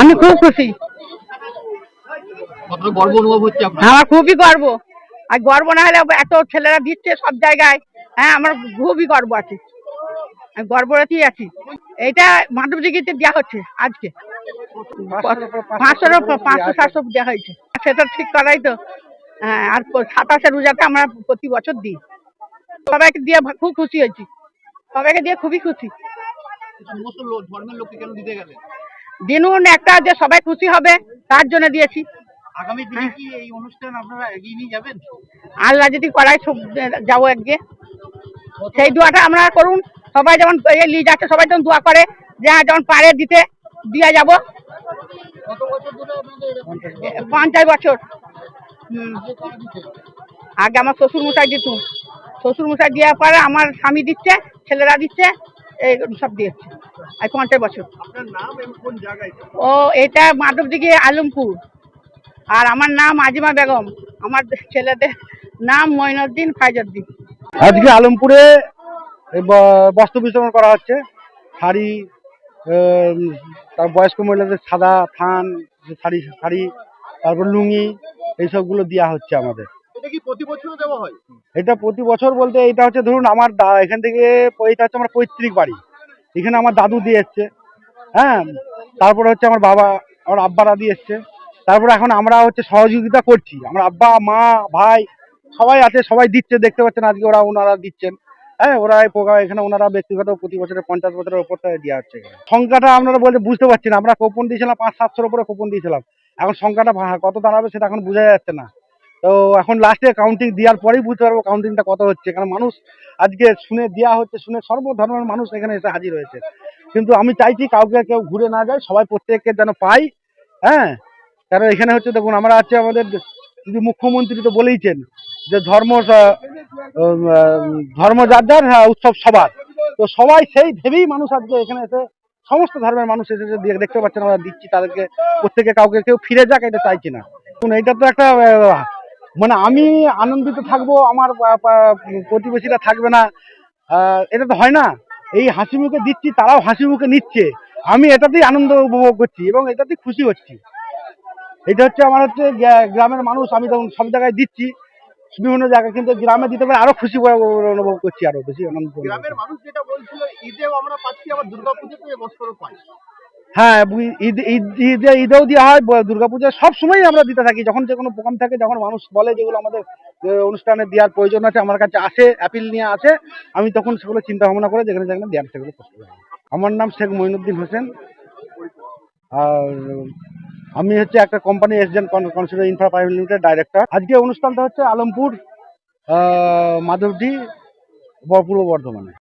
আমি খুব খুশি। গর্ব অনুভব হচ্ছে আমার খুবই গর্ব। আর গর্ব না হলে এত ছেলেরা দিচ্ছে সব জায়গায়। হ্যাঁ আমার খুবই গর্ব আছে। গর্বরাতেই আছি। এইটা মাধব দিঘিতে দেওয়া হচ্ছে আজকে। পাঁচশো পাঁচশো সাতশো দেওয়া হয়েছে। সেটা ঠিক করাই তো। হ্যাঁ আর সাতাশে রোজাতে আমরা প্রতি বছর দিই। সবাইকে দিয়ে খুব খুশি হয়েছি। সবাইকে দিয়ে খুবই খুশি। সমস্ত ধর্মের লোককে কেন দিতে গেলেন? দিনুন একটা যে সবাই খুশি হবে তার জন্য দিয়েছি। আগামী দিনে কি এই অনুষ্ঠান আপনারা এগিয়ে নিয়ে যাবেন? আল্লাহ যদি করায় সব যাব একদিকে সেই দোয়াটা আমরা করুন। সবাই যেমন লিজ আছে সবাই যেমন দোয়া করে যে হ্যাঁ, যেমন পারে দিতে দিয়ে যাব। পঞ্চাশ বছর। আগে আগে আমার শ্বশুর মশাই দিত। শ্বশুর মশাই দেওয়ার পরে আমার স্বামী দিচ্ছে ছেলেরা দিচ্ছে। এই সব দিয়েছে। আর পঞ্চাশ বছর। আপনার নাম এবং কোন জায়গায়? ও এটা মাধবদিঘি আলমপুর। আর আমার নাম আজিমা বেগম। আমার ছেলেদের নাম মঈনুদ্দিন ফাইজুদ্দিন আজকে আলমপুরে ব- বস্ত্র বিতরণ করা হচ্ছে। শাড়ি উম, তার বয়স্ক মহিলাদের সাদা থান শাড়ি শাড়ি তারপর লুঙ্গি এইসবগুলো দেওয়া হচ্ছে আমাদের। এটা প্রতি বছর বলতে এটা হচ্ছে ধরুন আমার এখান থেকে এটা হচ্ছে আমার পৈতৃক বাড়ি। এখানে আমার দাদু দিয়ে এসছে। হ্যাঁ? তারপরে হচ্ছে আমার বাবা, আমার আব্বারা দিয়ে এসছে। তারপরে এখন আমরা হচ্ছে সহযোগিতা করছি। আমার আব্বা, মা, ভাই সবাই আছে, সবাই দিচ্ছে, দেখতে পাচ্ছেন আজকে ওরা ওনারা দিচ্ছেন। হ্যাঁ? ওরা এই এখানে ওনারা ব্যক্তিগত প্রতি বছরে পঞ্চাশ বছরের ওপরটা দেওয়া হচ্ছে। সংখ্যাটা আপনারা বলতে বুঝতে পারছি না। আমরা কুপন দিয়েছিলাম, পাঁচ সাতশোর উপরে কুপন দিয়েছিলাম। এখন সংখ্যাটা কত দাঁড়াবে সেটা এখন বোঝা যাচ্ছে না। তো এখন লাস্টে কাউন্টিং দেওয়ার পরেই বুঝতে পারব কাউন্টিংটা কত হচ্ছে। কারণ মানুষ আজকে শুনে দেওয়া হচ্ছে শুনে সর্বধর্মের মানুষ এখানে এসে হাজির হয়েছে। কিন্তু আমি চাইছি কাউকে কেউ ঘুরে না যায় সবাই প্রত্যেককে যেন পাই হ্যাঁ? কারণ এখানে হচ্ছে দেখুন আমরা আছে আমাদের যদি মুখ্যমন্ত্রী তো বলেইছেন যে ধর্ম ধর্ম যার যার হ্যাঁ, উৎসব সবার। তো সবাই সেই ভেবেই মানুষ আজকে এখানে এসে সমস্ত ধর্মের মানুষ এসেছে দেখতে পাচ্ছেন আমরা দিচ্ছি তাদেরকে। প্রত্যেকে কাউকে কেউ ফিরে যাক এটা চাইছি না। এটা তো একটা মানে আমি আনন্দিত থাকব, আমার প্রতিবেশীরা থাকবে না। এটা তো হয় না। এই হাসি মুখে দিচ্ছি, তারাও হাসি মুখে নিচ্ছে। আমি এটাতেই আনন্দ উপভোগ করছি এবং এটাতেই খুশি হচ্ছি। এটা হচ্ছে আমার হচ্ছে গ্রামের মানুষ, আমি তখন সব জায়গায় দিচ্ছি। বিভিন্ন জায়গায় কিন্তু গ্রামে দিতে পারে, আরও খুশি অনুভব করছি আরও, বেশি আনন্দ গ্রামের মানুষ যেটা বলছিল, ঈদেও আমরা পাচ্ছি, আবার পাই। হ্যাঁ ঈদ ঈদ ঈদেও দেওয়া হয় দুর্গাপূজা সব সময় আমরা দিতে থাকি। যখন যে কোনো প্রোগ্রাম থাকে, যখন মানুষ বলে যেগুলো আমাদের অনুষ্ঠানে দেওয়ার প্রয়োজন আছে, আমার কাছে আসে অ্যাপিল নিয়ে আসে, আমি তখন সেগুলো চিন্তা ভাবনা করে যেখানে যেখানে দেওয়ার সেগুলো করতে আমার নাম শেখ মঈনুদ্দিন হোসেন। আর আমি হচ্ছে একটা company এসজেন consider infra private limited director আজকে অনুষ্ঠানটা হচ্ছে আলমপুর মাধবডি পূর্ব বর্ধমানে।